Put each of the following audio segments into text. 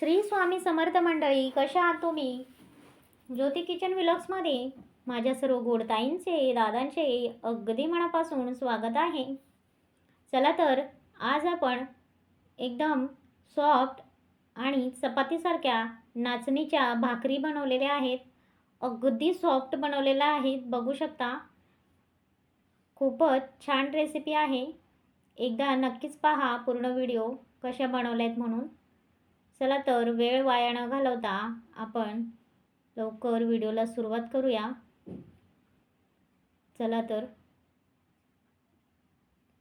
श्री स्वामी समर्थ मंडळी कशा आहात तुम्ही? ज्योती किचन विलॉग्समध्ये माझ्या सर्व गोडताईंचे दादांचे अगदी मनापासून स्वागत आहे. चला तर आज आपण एकदम सॉफ्ट आणि चपातीसारख्या नाचणीच्या भाकरी बनवलेल्या आहेत. अगदी सॉफ्ट बनवलेल्या आहेत बघू शकता खूपच छान रेसिपी आहे. एकदा नक्कीच पहा पूर्ण व्हिडिओ कशा बनवल्या आहेत म्हणून. चला तर वेळ वाया न घालवता आपण लवकर व्हिडिओला सुरुवात करूया. चला तर.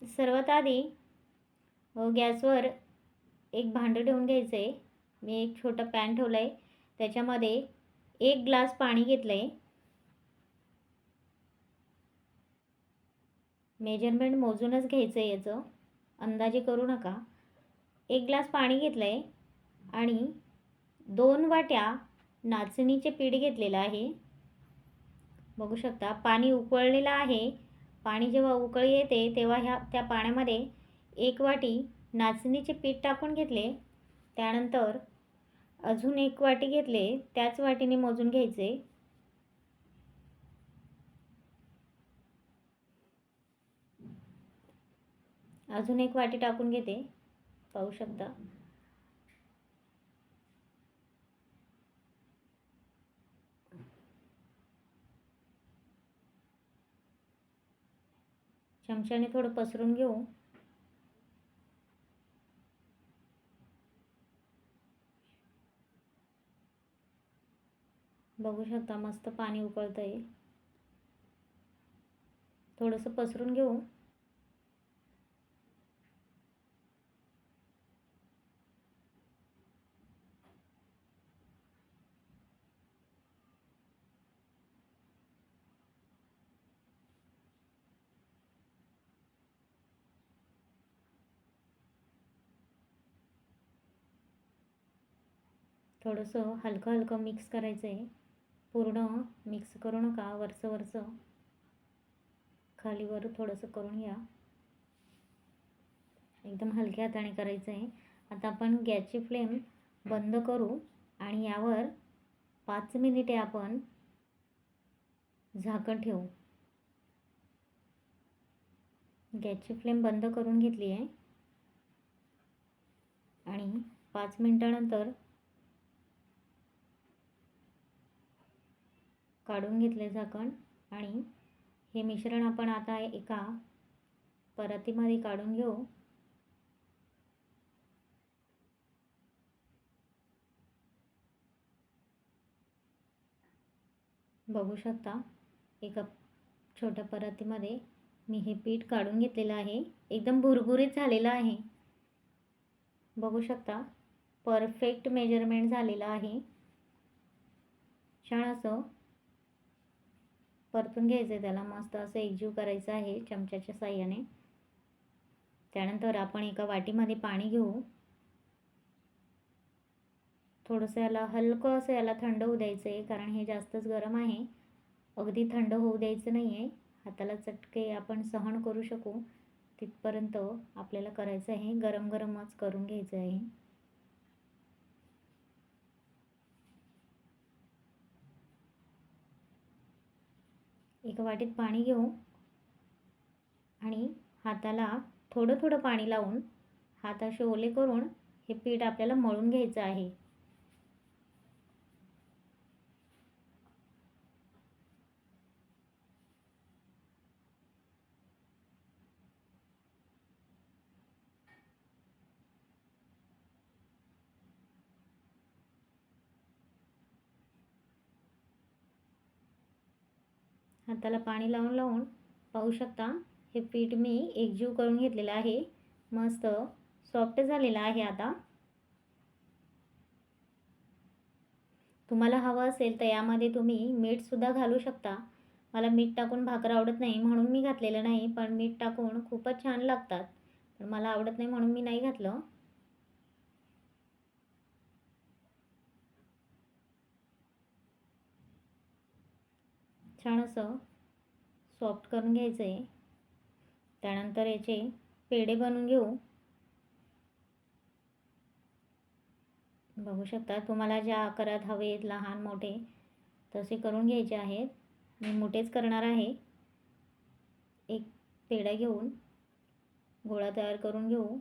सर्वात आधी गॅसवर एक भांडं ठेवून घ्यायचं आहे मी एक छोटं पॅन ठेवलं आहे त्याच्यामध्ये एक ग्लास पाणी घेतलं आहे मेजरमेंट मोजूनच घ्यायचं आहे याचं. अंदाजे करू नका. एक ग्लास पाणी घेतलं आहे आणि दोन वाट्या नाचणीचे पीठ घेतलेलं आहे. बघू शकता पाणी उकळलेलं आहे. पाणी जेव्हा उकळी येते तेव्हा ह्या त्या पाण्यामध्ये एक वाटी नाचणीचे पीठ टाकून घेतले. त्यानंतर अजून एक वाटी घेतले. त्याच वाटीने मोजून घ्यायचे. अजून एक वाटी टाकून घेते. पाहू शकता. चमच्याने थोडं पसरून घेऊ. बघू शकता मस्त पाणी उकळतंय. थोडंसं पसरून घेऊ. थोडंसं हलकं हलकं मिक्स करायचं आहे पूर्ण मिक्स करू नका वरचं वरचं. खालीवर थोडंसं करून घ्या. एकदम हलक्या हाताने करायचं आहे आता आपण गॅसची फ्लेम बंद करू आणि यावर पाच मिनिटे आपण झाकण ठेवू. गॅसची फ्लेम बंद करून घेतली आहे आणि पाच मिनटानंतर काढून घेतले झाकण आणि हे मिश्रण आपण आता एका परातीमध्ये काढून घेऊ. बघू शकता एका छोट्या परातीमध्ये मी हे पीठ काढून घेतलेलं आहे. एकदम भुरभुरीत झालेलं आहे. बघू शकता परफेक्ट मेजरमेंट झालेलं आहे. छान असं परतून घ्यायचं आहे त्याला. मस्त असं एकजीव करायचं आहे चमच्याच्या साह्याने. त्यानंतर आपण एका वाटीमध्ये पाणी घेऊ. थोडंसं याला हलकं असं याला थंड होऊ द्यायचं आहे कारण हे जास्तच गरम आहे. अगदी थंड होऊ द्यायचं नाही आहे हाताला चटके आपण सहन करू शकू. तिथपर्यंत आपल्याला करायचं आहे. गरम गरमच करून घ्यायचं आहे. एका वाटीत पाणी घेऊ आणि हाताला थोडं थोडं पाणी लावून हात असे ओले करून हे पीठ आपल्याला मळून घ्यायचं आहे. हाताला पाणी लावून लावून पाहू शकता हे पीठ मी एकजीव करून घेतलेलं आहे. मस्त सॉफ्ट झालेलं आहे आता. तुम्हाला हवं असेल तर यामध्ये तुम्ही मीठसुद्धा घालू शकता. मला मीठ टाकून भाकर आवडत नाही म्हणून मी घातलेलं नाही पण मीठ टाकून खूपच छान लागतात. पण मला आवडत नाही म्हणून मी नाही घातलं. छान असं सॉफ्ट करून घ्यायचं आहे. त्यानंतर याचे पेढे बनवून घेऊ. बघू शकता तुम्हाला ज्या आकारात हवेत लहान मोठे तसे करून घ्यायचे आहेत. मी मोठेच करणार आहे. एक पेढा घेऊन गोळा तयार करून घेऊ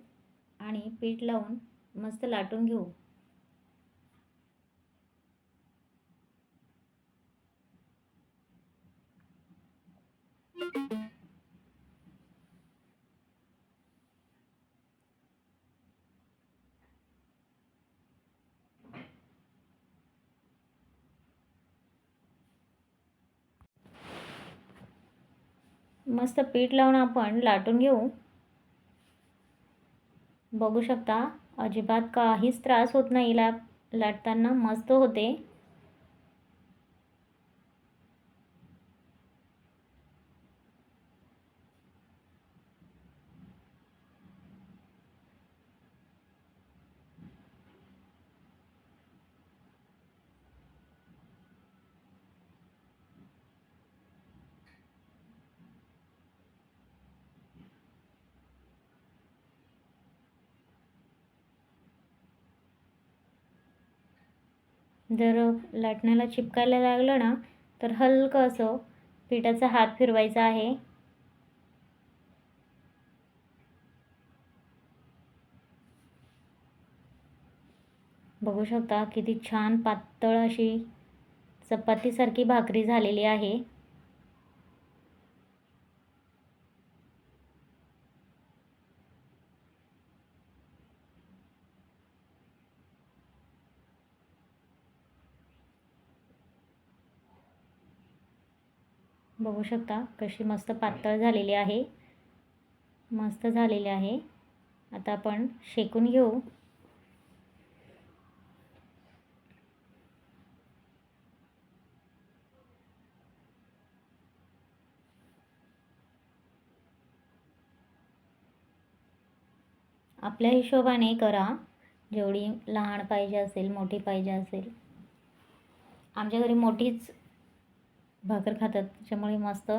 आणि पीठ लावून मस्त लाटून घेऊ. मस्त पीठ लावून आपण लाटून घेऊ. बघू शकता अजिबात काहीच त्रास होत नाही ला लाटताना मस्त होते. जर लाटण्याला चिपकायला लागलं ना तर हलकं असं पिठाचा हात फिरवायचा आहे. बघू शकता किती छान पातळ अशी चपातीसारखी भाकरी झालेली आहे. बघू शकता कशी मस्त पातळ झालेली आहे. मस्त झालेली आहे. आता आपण शेकून घेऊ. आपल्या हिशोबाने करा. जेवढी लहान पाहिजे असेल मोठी पाहिजे असेल. आमच्या घरी मोठीच भाकर खातात. त्याच्यामुळे मस्त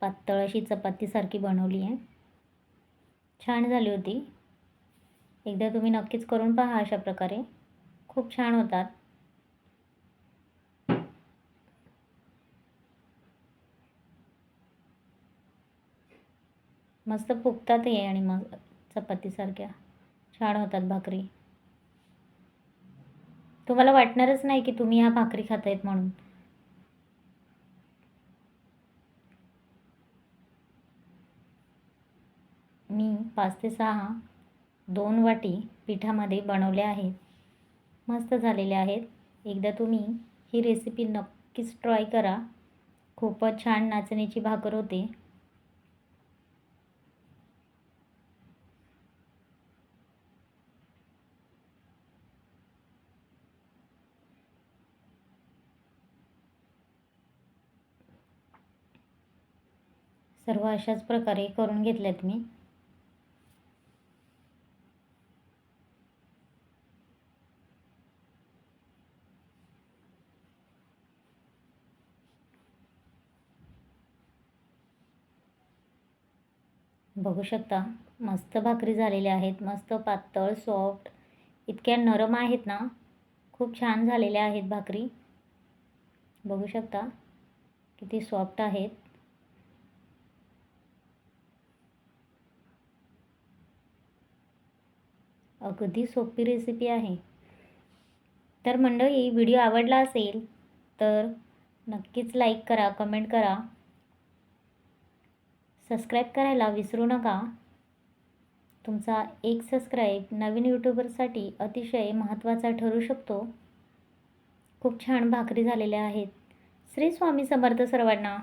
पातळ अशी चपातीसारखी बनवली आहे. छान झाली होती. एकदा तुम्ही नक्कीच करून पहा अशा प्रकारे. खूप छान होतात. मस्त फुगतातही आणि मग चपातीसारख्या छान होतात भाकरी. तुम्हाला वाटणारच नाही की तुम्ही ह्या भाकरी खातायत म्हणून. मी पाच ते सहा दोन वाटी पिठामध्ये बनवले आहेत. मस्त झालेले आहेत. एकदा तुम्ही ही रेसिपी नक्कीच ट्राय करा. खूपच छान नाचणीची भाकर होते. सर्व अशाच प्रकारे करून घेतल्यात मी. बघू शकता. मस्त भाकरी झालेल्या आहेत. मस्त पातळ सॉफ्ट इतक्या नरम आहेत ना. खूप छान झालेल्या आहेत भाकरी. बघू शकता. किती सॉफ्ट आहेत. अगदी सोपी रेसिपी आहे. तर मंडळी व्हिडिओ आवडला असेल तर नक्कीच लाईक करा कमेंट करा. सबस्क्राईब करायला विसरू नका. तुमचा एक सबस्क्राईब नवीन यूट्यूबरसाठी अतिशय महत्त्वाचा ठरू शकतो. खूप छान भाकरी झालेल्या आहेत. श्री स्वामी समर्थ सर्वांना